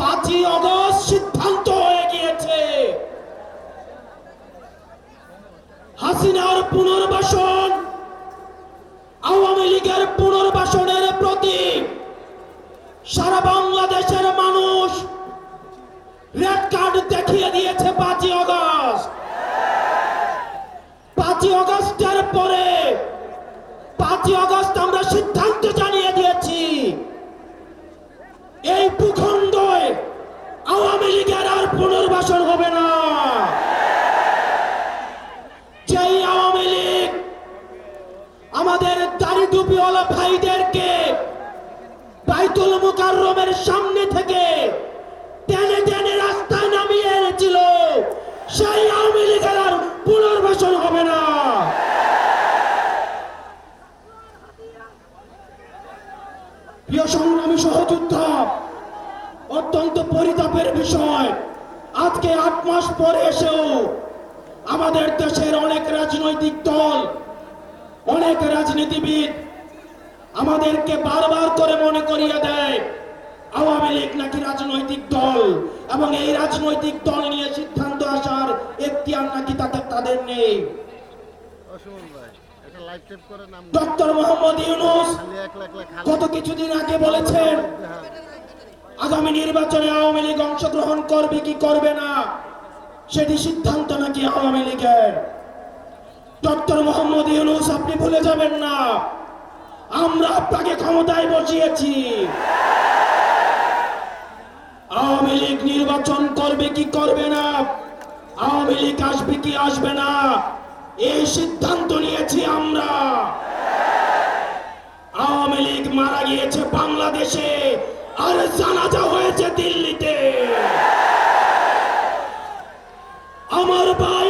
পাঁচই অগস্ট সিদ্ধান্ত হয়ে গিয়েছে। হাসিনার পুনর্বাসন, আওয়ামী লীগের পুনর্বাসনের প্রতি সারা বাংলাদেশের মানুষ রেড কার্ড দেখিয়ে দিয়েছে পাঁচই অগস্ট পাঁচই অগস্টের পরে, পাঁচই অগস্ট আমরা সিদ্ধান্ত জানিয়ে দিয়েছি এই ভূখণ্ডে আওয়ামী লীগের আর পুনর্বাসন হবে না যেই আওয়ামী লীগ আমাদের দাড়ি টুপিওয়ালা ভাইদেরকে বাইতুল মুকাররমের সামনে থেকে টেনে টেনে রাস্তায় নামিয়ে এনেছিল সেই আওয়ামী লীগের আর পুনর্বাসন হবে না। প্রিয় সংগ্রামী সহযোদ্ধা, অত্যন্ত পরিতাপের বিষয়। আজকে আট মাস পরে এসেও আমাদের দেশের অনেক রাজনৈতিক দল, অনেক রাজনীতিবিদ আমাদেরকে বারবার করে মনে করিয়ে দেয় আওয়ামী লীগ নাকি রাজনৈতিক দল? এবং এই রাজনৈতিক দল নিয়ে সিদ্ধান্ত আসার এখতিয়ার নাকি তাদের তাদের নেই? কিছুদিন আগে বলেছেন, আগামী নির্বাচনে আওয়ামী লীগ অংশগ্রহণ করবে কি করবে না? সেটি সিদ্ধান্ত নাকি আওয়ামী লীগের? ইউনুস, আপনি ভুলে যাবেন না। আমরা আপনাকে ক্ষমতায় বসিয়েছি। আওয়ামী লীগ নির্বাচন করবে কি করবে না? আওয়ামী লীগ আসবে কি আসবে না? এই সিদ্ধান্ত নিয়েছি আমরা। আওয়ামী লীগ মারা গিয়েছে বাংলাদেশে, আর জানাজা হয়েছে দিল্লিতে। আমার ভাই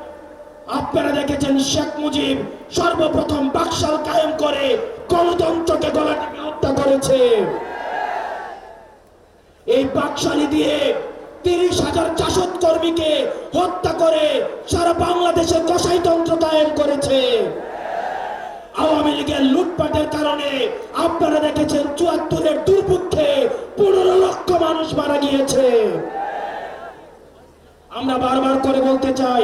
আপনারা দেখেছেন শেখ মুজিব সর্বপ্রথম বাকশাল কায়েম করে গণতন্ত্রকে গলা টিপে হত্যা করেছে। এই বাকশালী দিয়ে তিরিশ হাজার চাষত কর্মীকে হত্যা করে সারা বাংলাদেশে কসাইতন্ত্র কায়েম করেছে। আওয়ামী লীগের লুটপাটের কারণে আপনারা দেখেছেন চুয়াত্তরের দুর্ভিক্ষে পনেরো লক্ষ মানুষ মারা গিয়েছে। আমরা বারবার করে বলতে চাই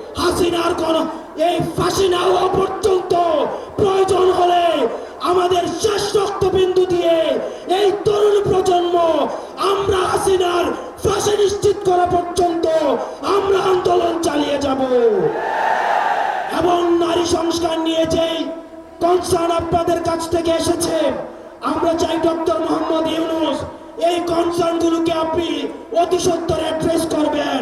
হাসিনার কোন এই ফাঁসি না হওয়া পর্যন্ত প্রয়োজন হলে আমাদের শেষ রক্তবিন্দু দিয়ে এই তরুণ প্রজন্ম আমরা হাসিনার ফাঁসি নিশ্চিত করা পর্যন্ত আমরা আন্দোলন চালিয়ে যাব। এবং নারী সংস্কার নিয়ে যেই কনসার্ন আপনাদের কাছ থেকে এসেছে, আমরা চাই ডক্টর মোহাম্মদ ইউনুস এই কনসার্ন গুলোকে আপনি অতি সত্তর অ্যাড্রেস করবেন।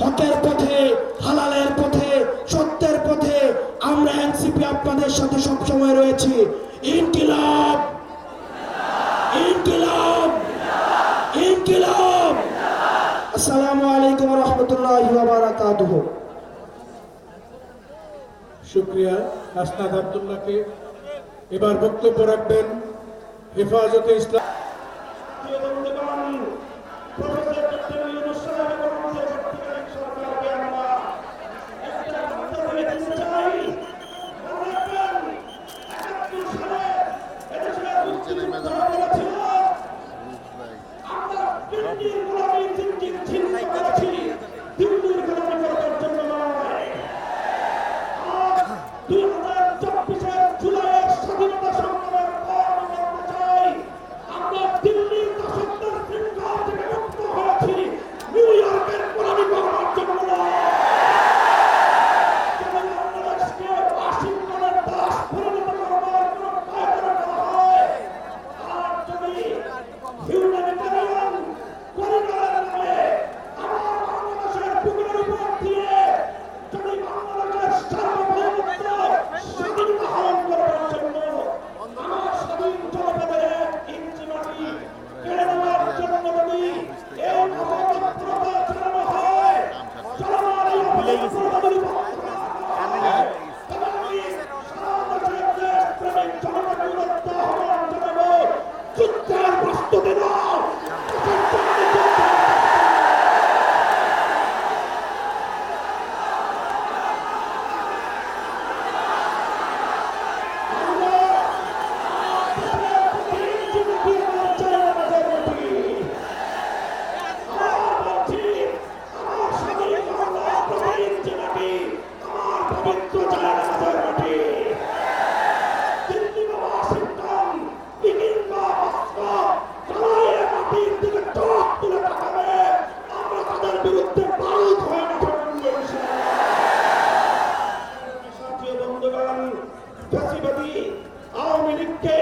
হকের পথে হালালের পথে সত্যের পথে আমরা এনসিপি আপনাদের সাথে সবসময় রয়েছি। ইনকিলাব! ইনকিলাব! ইনকিলাব! আসসালামু আলাইকুম রহমতুল্লাহ বারাকাতুহু। শুক্রিয়া। হাসনাদ আবদুল্লাহকে এবার বক্তব্য রাখবেন হেফাজতে ইসলাম। প্রফেসর 多。जसीबदी आवामी लीग के